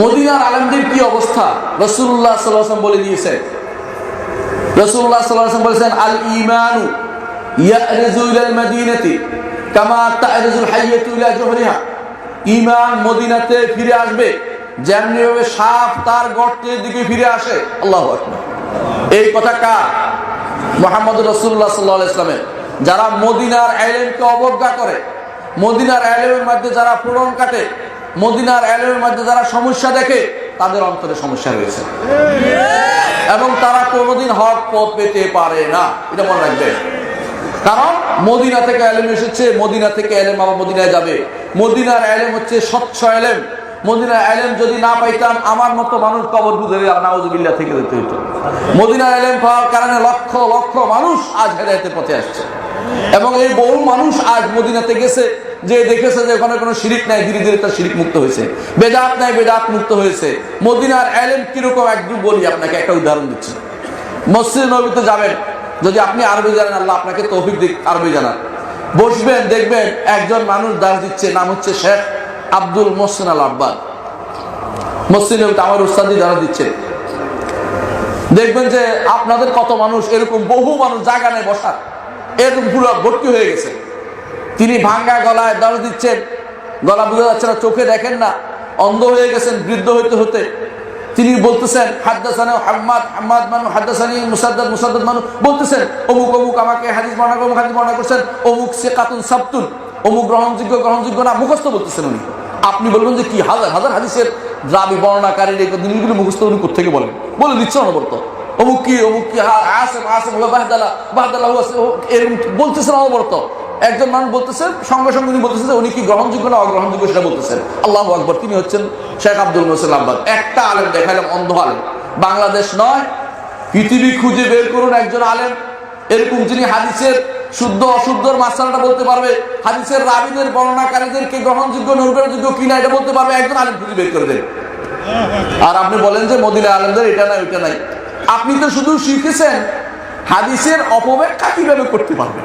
মদিনার আলমদের কি অবস্থা? রসুল্লাহ সাল্লাম বলে দিয়েছে। রসুল্লাহ সাল্লাম বলেছেন আল ইমানু ইমান মদিনাতে ফিরে আসবে সাপ তার গর্তের দিকে ফিরে আসে। এই কথা রসুল্লাহ যারা মদিনার অবজ্ঞা করে, মদিনার আইলেমের মধ্যে যারা পূরণ কাটে মদিনার আইলেমের মধ্যে যারা সমস্যা দেখে, তাদের অন্তরে সমস্যা রয়েছে। এবং তারা কোনোদিন হক পথ পেতে পারে না। এটা মনে রাখবে। কারণ মদিনা থেকে এলেম এসেছে, মদিনা থেকে এলেম আবার মদিনায় যাবে। মদিনার এলেম হচ্ছে স্বচ্ছ এলেম। মদিনার এলেম যদি না পাইতাম, আমার মতো মানুষ কবর বুঝে নাউজুবিল্লা থেকে যেতে হইতো। মদিনার এলেম পাওয়ার কারণে লক্ষ লক্ষ মানুষ আজ হেদায়তের পথে আসছে। এবং এই বহু মানুষ আজ মদিনাতে গেছে। যে দেখেছে যে ওখানে কোনো শিরিক নাই, ধীরে ধীরে তার শিরিক মুক্ত হয়েছে। বেদাত নাই, বেদাত মুক্ত হয়েছে। মদিনার এলেম কীরকম একটু বলি, আপনাকে একটা উদাহরণ দিচ্ছি। মসজিদ নবীতে যাবেন। যদি আপনি আরবি জানেন, আল্লাহ আপনাকে তৌফিক দিক, আরবি জানান বসবেন, দেখবেন একজন মানুষ দাস দিচ্ছে, নাম হচ্ছে শেখ আব্দুল মোহসেন আল আব্বাদ মসজিদ নবীতে আমার উস্তাদি দাঁড়া দিচ্ছে। দেখবেন যে আপনাদের কত মানুষ, এরকম বহু মানুষ জায়গা নেই বসার। এরকম পুরো ভর্তি হয়ে গেছে। তিনি ভাঙ্গা গলায় দশ দিচ্ছেন। গলা বোঝা যাচ্ছে না, চোখে দেখেন না। অন্ধ হয়ে গেছেন, বৃদ্ধ হইতে হতে তিনি বলতেছেন, হাদ্দাসানে হাম্মাদ হাম্মাদ মানু, হাদ্দাসানি মুসাদ্দাদ মুসাদ্দাদ মানু। বলতেছেন, অমুক অমুক আমাকে হাদিস বর্ণনা অমুক হাদিস বর্ণনা করছেন। অমুক সে কাতুন সাবতুন, অমুক গ্রহণযোগ্য গ্রহণযোগ্য না, মুখস্থ বলতেছেন উনি। আপনি বলবেন যে কি, হাজার হাজার হাদিসের দ্রাবি বর্ণনাকারীর এই জিনিসগুলো মুখস্থ উনি কোথেকে বলেন? বলে দিচ্ছে অনবরত। অমুক কি অমুক কি আসেম আসেম বাহদালা বাহদালা এরকম বলতেছেন অনবরত। একজন মানুষ বলতেছেন সঙ্গে সঙ্গে উনি বলতেছেন যে উনি কি গ্রহণযোগ্য না অগ্রহণযোগ্য সেটা বলতেছেন। আল্লাহ আকবর, তিনি হচ্ছেন শেখ আব্দুল মোসেন আব্বাদ একটা আলেম দেখালাম অন্ধ আলেম। বাংলাদেশ নয়, পৃথিবী খুঁজে বের করুন একজন আলেম। এরকম যিনি হাদিসের শুদ্ধ অশুদ্ধর মাসালাটা বলতে পারবে, হাদিসের রাবিদের, বর্ণনাকারীদেরকে গ্রহণযোগ্য, নির্ভরযোগ্য কিনা এটা বলতে পারবে, একজন আলেম খুঁজে বের করে দেন। আর আপনি বলেন যে মদিনা আলেমদের এটা নাই, ওইটা নাই। আপনি তো শুধু শিখেছেন, হাদিসের অপব্যাখ্যা কীভাবে করতে পারবেন?